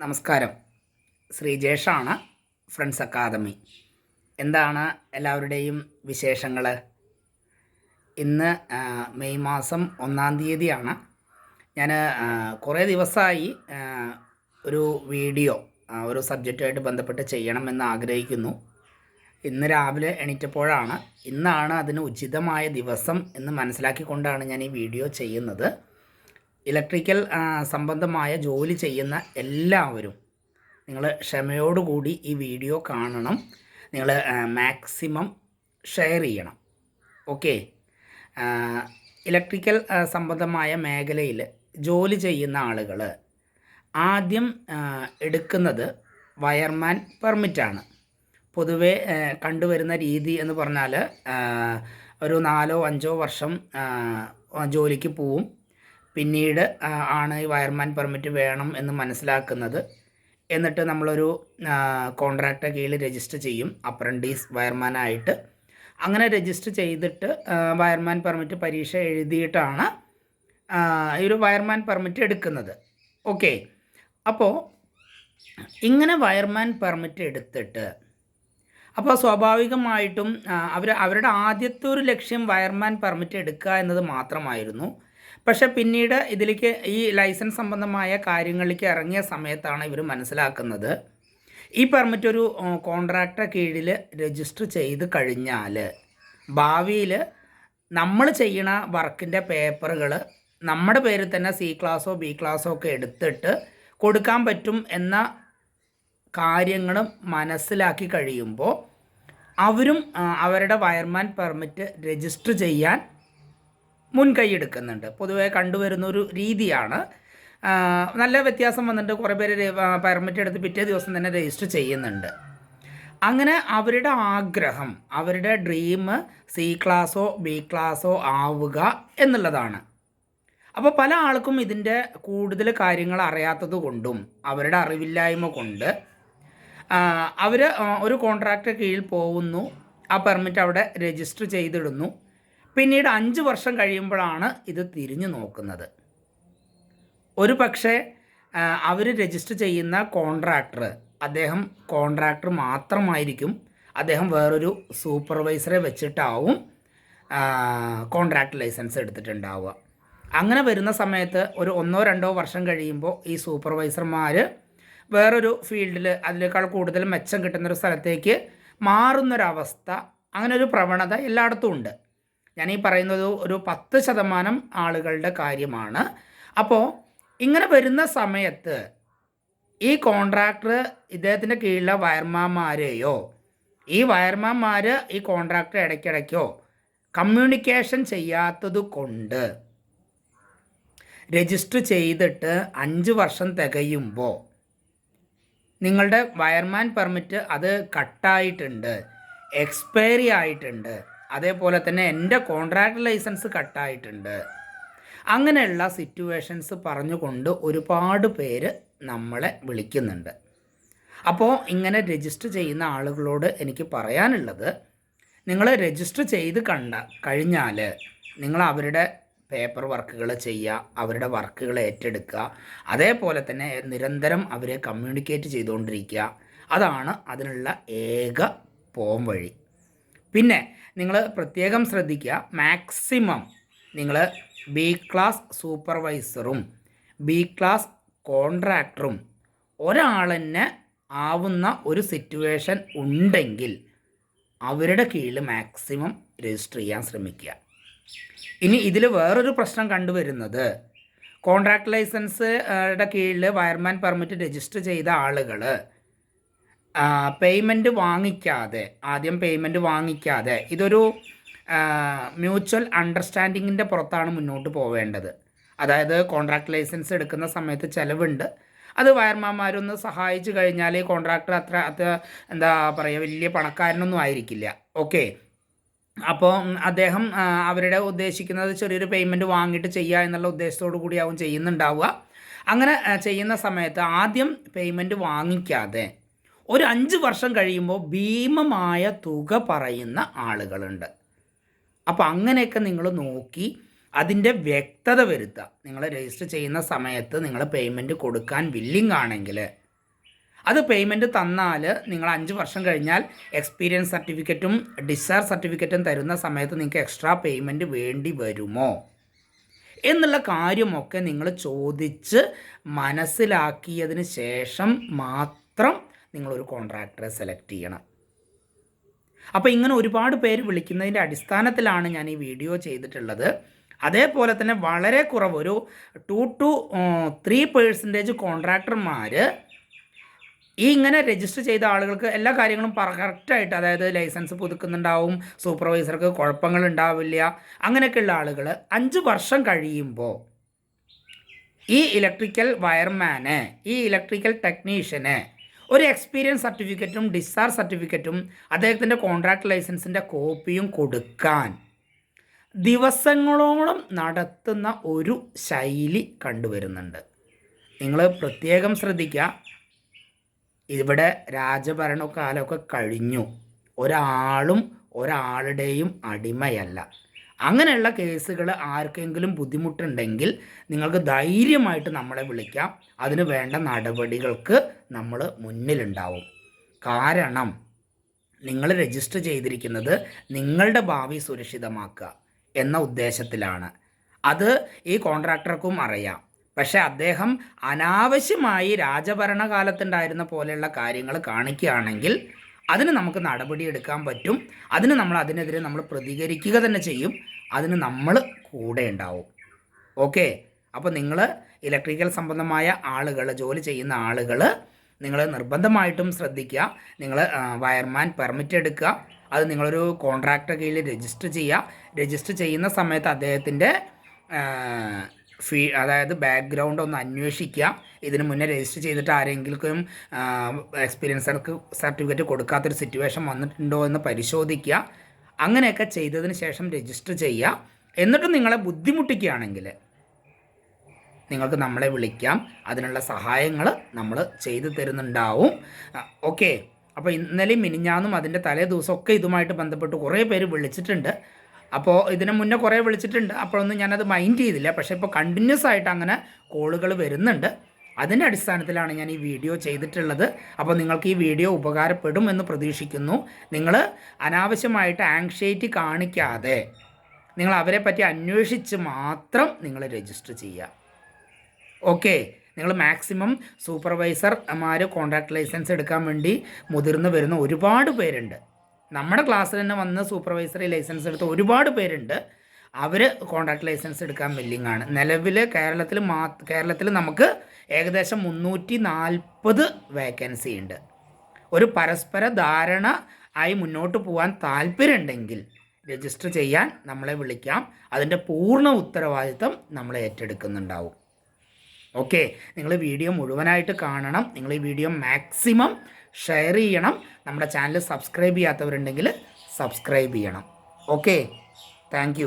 നമസ്കാരം. ശ്രീജേഷാണ് friends academy. എന്താണ് എല്ലാവരുടെയും വിശേഷങ്ങൾ ഇന്ന് മെയ് മാസം ഒന്നാം തീയതിയാണ്. ഞാൻ കുറേ ദിവസമായി ഒരു വീഡിയോ ഒരു സബ്ജക്റ്റുമായിട്ട് ബന്ധപ്പെട്ട് ചെയ്യണമെന്ന് ആഗ്രഹിക്കുന്നു. ഇന്ന് രാവിലെ എണീറ്റപ്പോഴാണ്. ഇന്നാണ് അതിന് ഉചിതമായ ദിവസം എന്ന് മനസ്സിലാക്കിക്കൊണ്ടാണ് ഞാൻ ഈ വീഡിയോ ചെയ്യുന്നത്. ഇലക്ട്രിക്കൽ സംബന്ധമായ ജോലി ചെയ്യുന്ന എല്ലാവരും നിങ്ങൾ ക്ഷമയോടുകൂടി ഈ വീഡിയോ കാണണം. നിങ്ങൾ മാക്സിമം ഷെയർ ചെയ്യണം. ഓക്കെ? ഇലക്ട്രിക്കൽ സംബന്ധമായ മേഖലയിൽ ജോലി ചെയ്യുന്ന ആളുകൾ ആദ്യം എടുക്കുന്നത് വയർമാൻ പെർമിറ്റാണ്. പൊതുവെ കണ്ടുവരുന്ന രീതി എന്ന് പറഞ്ഞാൽ ഒരു നാലോ അഞ്ചോ വർഷം ജോലിക്ക് പോവും. പിന്നീട് ആണ് ഈ വയർമാൻ പെർമിറ്റ് വേണം എന്ന് മനസ്സിലാക്കുന്നത്. എന്നിട്ട് നമ്മളൊരു കോൺട്രാക്റ്റ് കീഴിൽ രജിസ്റ്റർ ചെയ്യും അപ്രന്റീസ് വയർമാനായിട്ട്. അങ്ങനെ രജിസ്റ്റർ ചെയ്തിട്ട് വയർമാൻ പെർമിറ്റ് പരീക്ഷ എഴുതിയിട്ടാണ് ഈ ഒരു വയർമാൻ പെർമിറ്റ് എടുക്കുന്നത്. ഓക്കെ. അപ്പോൾ ഇങ്ങനെ വയർമാൻ പെർമിറ്റ് എടുത്തിട്ട് അപ്പോൾ സ്വാഭാവികമായിട്ടും അവർ അവരുടെ ആദ്യത്തെ ഒരു ലക്ഷ്യം വയർമാൻ പെർമിറ്റ് എടുക്കുക എന്നത് മാത്രമായിരുന്നു. പക്ഷെ പിന്നീട് ഇതിലേക്ക് ഈ ലൈസൻസ് സംബന്ധമായ കാര്യങ്ങളിലേക്ക് ഇറങ്ങിയ സമയത്താണ് ഇവർ മനസ്സിലാക്കുന്നത്. ഈ പെർമിറ്റ് ഒരു കോൺട്രാക്ടറെ കീഴിൽ രജിസ്റ്റർ ചെയ്ത് കഴിഞ്ഞാൽ ഭാവിയിൽ നമ്മൾ ചെയ്യണ വർക്കിന്റെ പേപ്പറുകൾ നമ്മുടെ പേരിൽ തന്നെ സി ക്ലാസ്സോ ബി ക്ലാസ്സോ ഒക്കെ എടുത്തിട്ട് കൊടുക്കാൻ പറ്റും എന്ന കാര്യങ്ങളും മനസ്സിലാക്കി കഴിയുമ്പോൾ അവരും അവരുടെ വയർമാൻ പെർമിറ്റ് രജിസ്റ്റർ ചെയ്യാൻ മുൻകൈ എടുക്കുന്നുണ്ട് പൊതുവേ കണ്ടുവരുന്ന ഒരു രീതിയാണ് നല്ല വ്യത്യാസം വന്നിട്ട് കുറേ പേര് പെർമിറ്റ് എടുത്ത് പിറ്റേ ദിവസം തന്നെ രജിസ്റ്റർ ചെയ്യുന്നുണ്ട്. അങ്ങനെ അവരുടെ ആഗ്രഹം അവരുടെ ഡ്രീം സി ക്ലാസ്സോ ബി ക്ലാസ്സോ ആവുക എന്നുള്ളതാണ്. അപ്പോൾ പല ആൾക്കും ഇതിന്റെ കൂടുതൽ കാര്യങ്ങൾ അറിയാത്തത് കൊണ്ടും അവരുടെ അറിവില്ലായ്മ കൊണ്ട് അവർ ഒരു കോൺട്രാക്റ്റ് കീഴിൽ പോകുന്നു. ആ പെർമിറ്റ് അവിടെ രജിസ്റ്റർ ചെയ്തിടുന്നു. പിന്നീട് അഞ്ച് വർഷം കഴിയുമ്പോഴാണ് ഇത് തിരിഞ്ഞു നോക്കുന്നത്. ഒരു പക്ഷേ അവർ രജിസ്റ്റർ ചെയ്യുന്ന കോൺട്രാക്ടർ അദ്ദേഹം കോൺട്രാക്ടർ മാത്രമായിരിക്കും അദ്ദേഹം വേറൊരു സൂപ്പർവൈസറെ വെച്ചിട്ടാവും കോൺട്രാക്ട് ലൈസൻസ് എടുത്തിട്ടുണ്ടാവുക. അങ്ങനെ വരുന്ന സമയത്ത് ഒരു ഒന്നോ രണ്ടോ വർഷം കഴിയുമ്പോൾ ഈ സൂപ്പർവൈസർമാർ വേറൊരു ഫീൽഡിൽ അതിനേക്കാൾ കൂടുതൽ മെച്ചം കിട്ടുന്നൊരു സ്ഥലത്തേക്ക് മാറുന്നൊരവസ്ഥ അങ്ങനെ ഒരു പ്രവണത എല്ലായിടത്തും ഉണ്ട്. ഞാൻ ഈ പറയുന്നത് ഒരു പത്ത് ശതമാനം ആളുകളുടെ കാര്യമാണ്. അപ്പോൾ ഇങ്ങനെ വരുന്ന സമയത്ത് ഈ കോൺട്രാക്ടർ ഇദ്ദേഹത്തിന്റെ കീഴിലെ വയർമാന്മാരെയോ ഈ വയർമാന്മാർ ഈ കോൺട്രാക്ടർ ഇടയ്ക്കിടയ്ക്കോ കമ്മ്യൂണിക്കേഷൻ ചെയ്യാത്തത് കൊണ്ട് രജിസ്റ്റർ ചെയ്തിട്ട് അഞ്ച് വർഷം തികയുമ്പോൾ നിങ്ങളുടെ വയർമാൻ പെർമിറ്റ് അത് കട്ടായിട്ടുണ്ട് എക്സ്പയറി ആയിട്ടുണ്ട്. അതേപോലെ തന്നെ എന്റെ കോൺട്രാക്ട് ലൈസൻസ് കട്ടായിട്ടുണ്ട്. അങ്ങനെയുള്ള സിറ്റുവേഷൻസ് പറഞ്ഞുകൊണ്ട് ഒരുപാട് പേര് നമ്മളെ വിളിക്കുന്നുണ്ട്. അപ്പോൾ ഇങ്ങനെ രജിസ്റ്റർ ചെയ്യുന്ന ആളുകളോട് എനിക്ക് പറയാനുള്ളത് നിങ്ങൾ രജിസ്റ്റർ ചെയ്ത് കണ്ട കഴിഞ്ഞാൽ നിങ്ങൾ അവരുടെ പേപ്പർ വർക്കുകൾ ചെയ്യുക അവരുടെ വർക്കുകൾ ഏറ്റെടുക്കുക അതേപോലെ തന്നെ നിരന്തരം അവരെ കമ്മ്യൂണിക്കേറ്റ് ചെയ്തുകൊണ്ടിരിക്കുക. അതാണ് അതിനുള്ള ഏക പോം വഴി. പിന്നെ നിങ്ങൾ പ്രത്യേകം ശ്രദ്ധിക്കുക മാക്സിമം നിങ്ങൾ ബി ക്ലാസ് സൂപ്പർവൈസറും ബി ക്ലാസ് കോൺട്രാക്ടറും ഒരാൾ ഒരാളെന്നെ ആവുന്ന ഒരു സിറ്റുവേഷൻ ഉണ്ടെങ്കിൽ അവരുടെ കീഴിൽ മാക്സിമം രജിസ്റ്റർ ചെയ്യാൻ ശ്രമിക്കുക. ഇനി ഇതിൽ വേറൊരു പ്രശ്നം കണ്ടുവരുന്നത്. കോൺട്രാക്ട് ലൈസൻസ് കീഴിൽ വയർമാൻ പെർമിറ്റ് രജിസ്റ്റർ ചെയ്ത ആളുകൾ പേയ്മെന്റ് വാങ്ങിക്കാതെ ആദ്യം പേയ്മെന്റ് വാങ്ങിക്കാതെ ഇതൊരു മ്യൂച്വൽ അണ്ടർസ്റ്റാൻഡിങ്ങിന്റെ പുറത്താണ് മുന്നോട്ട് പോവേണ്ടത്. അതായത് കോൺട്രാക്ട് ലൈസൻസ് എടുക്കുന്ന സമയത്ത് ചിലവുണ്ട്. അത് വയർമാന്മാരൊന്ന് സഹായിച്ചു കഴിഞ്ഞാൽ കോൺട്രാക്ടർ അത്ര അത്ര എന്താ പറയുക വലിയ പണക്കാരനൊന്നും ആയിരിക്കില്ല. ഓക്കെ അപ്പോൾ അദ്ദേഹം അവരുടെ ഉദ്ദേശിക്കുന്നത് ചെറിയൊരു പേയ്മെന്റ് വാങ്ങിയിട്ട് ചെയ്യുക എന്നുള്ള ഉദ്ദേശത്തോടു കൂടിയാവും ചെയ്യുന്നുണ്ടാവുക. അങ്ങനെ ചെയ്യുന്ന സമയത്ത് ആദ്യം പേയ്മെന്റ് വാങ്ങിക്കാതെ ഒരു അഞ്ച് വർഷം കഴിയുമ്പോൾ ഭീമമായ തുക പറയുന്ന ആളുകളുണ്ട്. അപ്പോൾ അങ്ങനെയൊക്കെ നിങ്ങൾ നോക്കി അതിന്റെ വ്യക്തത വരുത്തുക. നിങ്ങൾ രജിസ്റ്റർ ചെയ്യുന്ന സമയത്ത് നിങ്ങൾ പേയ്മെന്റ് കൊടുക്കാൻ വില്ലിംഗ് ആണെങ്കിൽ. അത് പേയ്മെന്റ് തന്നാൽ നിങ്ങൾ അഞ്ച് വർഷം കഴിഞ്ഞാൽ എക്സ്പീരിയൻസ് സർട്ടിഫിക്കറ്റും ഡിസ്ചാർജ് സർട്ടിഫിക്കറ്റും തരുന്ന സമയത്ത് നിങ്ങൾക്ക് എക്സ്ട്രാ പേയ്മെന്റ് വേണ്ടി വരുമോ? എന്നുള്ള കാര്യമൊക്കെ നിങ്ങൾ ചോദിച്ച് മനസ്സിലാക്കിയതിന് ശേഷം മാത്രം നിങ്ങളൊരു കോൺട്രാക്ടറെ സെലക്ട് ചെയ്യണം. അപ്പോൾ ഇങ്ങനെ ഒരുപാട് പേര് വിളിക്കുന്നതിന്റെ അടിസ്ഥാനത്തിലാണ് ഞാൻ ഈ വീഡിയോ ചെയ്തിട്ടുള്ളത്. അതേപോലെ തന്നെ വളരെ കുറവ് ഒരു ടു ടു ത്രീ പേഴ്സന്റേജ് കോൺട്രാക്ടർമാർ ഈ ഇങ്ങനെ രജിസ്റ്റർ ചെയ്ത ആളുകൾക്ക് എല്ലാ കാര്യങ്ങളും കറക്റ്റായിട്ട് അതായത് ലൈസൻസ് പുതുക്കുന്നുണ്ടാവും സൂപ്പർവൈസർക്ക് കുഴപ്പങ്ങൾ ഉണ്ടാവില്ല അങ്ങനെയൊക്കെയുള്ള ആളുകൾ അഞ്ച് വർഷം കഴിയുമ്പോൾ ഈ ഇലക്ട്രിക്കൽ വയർമാനെ ഈ ഇലക്ട്രിക്കൽ ടെക്നീഷ്യന് ഒരു എക്സ്പീരിയൻസ് സർട്ടിഫിക്കറ്റും ഡിസ്ചാർജ് സർട്ടിഫിക്കറ്റും അദ്ദേഹത്തിന്റെ കോൺട്രാക്ട് ലൈസൻസിന്റെ കോപ്പിയും കൊടുക്കാൻ ദിവസങ്ങളോളം നടത്തുന്ന ഒരു ശൈലി കണ്ടുവരുന്നുണ്ട്. നിങ്ങൾ പ്രത്യേകം ശ്രദ്ധിക്കുക. ഇവിടെ രാജഭരണകാലമൊക്കെ കഴിഞ്ഞു. ഒരാളും ഒരാളുടെയും അടിമയല്ല. അങ്ങനെയുള്ള കേസുകൾ ആർക്കെങ്കിലും ബുദ്ധിമുട്ടുണ്ടെങ്കിൽ നിങ്ങൾക്ക് ധൈര്യമായിട്ട് നമ്മളെ വിളിക്കാം. അതിന് വേണ്ട നടപടികൾക്ക് നമ്മൾ മുന്നിലുണ്ടാവും. കാരണം നിങ്ങൾ രജിസ്റ്റർ ചെയ്തിരിക്കുന്നത് നിങ്ങളുടെ ഭാവി സുരക്ഷിതമാക്കുക എന്ന ഉദ്ദേശത്തിലാണ്. അത് ഈ കോൺട്രാക്ടർക്കും അറിയാം. പക്ഷേ അദ്ദേഹം അനാവശ്യമായി രാജഭരണകാലത്തുണ്ടായിരുന്ന പോലെയുള്ള കാര്യങ്ങൾ കാണിക്കുകയാണെങ്കിൽ അതിന് നമുക്ക് നടപടിയെടുക്കാൻ പറ്റും. അതിന് നമ്മൾ അതിനെതിരെ നമ്മൾ പ്രതികരിക്കുക തന്നെ ചെയ്യും. അതിന് നമ്മൾ കൂടെ ഉണ്ടാവും. ഓക്കെ അപ്പോൾ നിങ്ങൾ ഇലക്ട്രിക്കൽ സംബന്ധമായ ആളുകൾ ജോലി ചെയ്യുന്ന ആളുകൾ നിങ്ങൾ നിർബന്ധമായിട്ടും ശ്രദ്ധിക്കുക. നിങ്ങൾ വയർമാൻ പെർമിറ്റ് എടുക്കുക. അത് നിങ്ങളൊരു കോൺട്രാക്ടർ കീഴിൽ രജിസ്റ്റർ ചെയ്യുക. രജിസ്റ്റർ ചെയ്യുന്ന സമയത്ത് അദ്ദേഹത്തിന്റെ ഫീ അതായത് ബാക്ക്ഗ്രൗണ്ട് ഒന്ന് അന്വേഷിക്കുക. ഇതിന് മുന്നേ രജിസ്റ്റർ ചെയ്തിട്ട് ആരെങ്കിലും എക്സ്പീരിയൻസർക്ക് സർട്ടിഫിക്കറ്റ് കൊടുക്കാത്തൊരു സിറ്റുവേഷൻ വന്നിട്ടുണ്ടോ എന്ന് പരിശോധിക്കുക. അങ്ങനെയൊക്കെ ചെയ്തതിന് ശേഷം രജിസ്റ്റർ ചെയ്യുക. എന്നിട്ടും നിങ്ങളെ ബുദ്ധിമുട്ടിക്കുകയാണെങ്കിൽ നിങ്ങൾക്ക് നമ്മളെ വിളിക്കാം. അതിനുള്ള സഹായങ്ങൾ നമ്മൾ ചെയ്തു തരുന്നുണ്ടാവും. ഓക്കെ. അപ്പോൾ ഇന്നലെയും മിനിഞ്ഞാന്നും അതിന്റെ തലേ ദിവസമൊക്കെ ഇതുമായിട്ട് ബന്ധപ്പെട്ട് കുറേ പേര് വിളിച്ചിട്ടുണ്ട്. അപ്പോൾ ഇതിന് മുന്നേ കുറേ വിളിച്ചിട്ടുണ്ട്. അപ്പോഴൊന്നും ഞാനത് മൈൻഡ് ചെയ്തില്ല. പക്ഷേ ഇപ്പോൾ കണ്ടിന്യൂസ് ആയിട്ട് അങ്ങനെ കോളുകൾ വരുന്നുണ്ട്. അതിന്റെ അടിസ്ഥാനത്തിലാണ് ഞാൻ ഈ വീഡിയോ ചെയ്തിട്ടുള്ളത്. അപ്പോൾ നിങ്ങൾക്ക് ഈ വീഡിയോ ഉപകാരപ്പെടും എന്ന് പ്രതീക്ഷിക്കുന്നു. നിങ്ങൾ അനാവശ്യമായിട്ട് ആങ്ഷൈറ്റി കാണിക്കാതെ നിങ്ങൾ അവരെ പറ്റി അന്വേഷിച്ച് മാത്രം നിങ്ങൾ രജിസ്റ്റർ ചെയ്യുക. ഓക്കെ നിങ്ങൾ മാക്സിമം സൂപ്പർവൈസർമാർ കോൺട്രാക്ട് ലൈസൻസ് എടുക്കാൻ വേണ്ടി മുതിർന്ന് വരുന്ന ഒരുപാട് പേരുണ്ട്. നമ്മുടെ ക്ലാസ്സിൽ തന്നെ വന്ന് സൂപ്പർവൈസറി ലൈസൻസ് എടുത്ത ഒരുപാട് പേരുണ്ട്. അവർ കോൺട്രാക്ട് ലൈസൻസ് എടുക്കാൻ വില്ലിങ്ങാണ് നിലവിൽ കേരളത്തിൽ മാ കേരളത്തിൽ നമുക്ക് ഏകദേശം മുന്നൂറ്റി നാൽപ്പത് വേക്കൻസി ഉണ്ട്. ഒരു പരസ്പര ധാരണ ആയി മുന്നോട്ട് പോകാൻ താല്പര്യമുണ്ടെങ്കിൽ രജിസ്റ്റർ ചെയ്യാൻ നമ്മളെ വിളിക്കാം. അതിന്റെ പൂർണ ഉത്തരവാദിത്തം നമ്മൾ ഏറ്റെടുക്കുന്നുണ്ടാവും. ഓക്കെ നിങ്ങൾ വീഡിയോ മുഴുവനായിട്ട് കാണണം. നിങ്ങൾ ഈ വീഡിയോ മാക്സിമം ഷെയർ ചെയ്യണം. നമ്മുടെ ചാനൽ സബ്സ്ക്രൈബ് ചെയ്യാത്തവരുണ്ടെങ്കിൽ സബ്സ്ക്രൈബ് ചെയ്യണം. Okay thank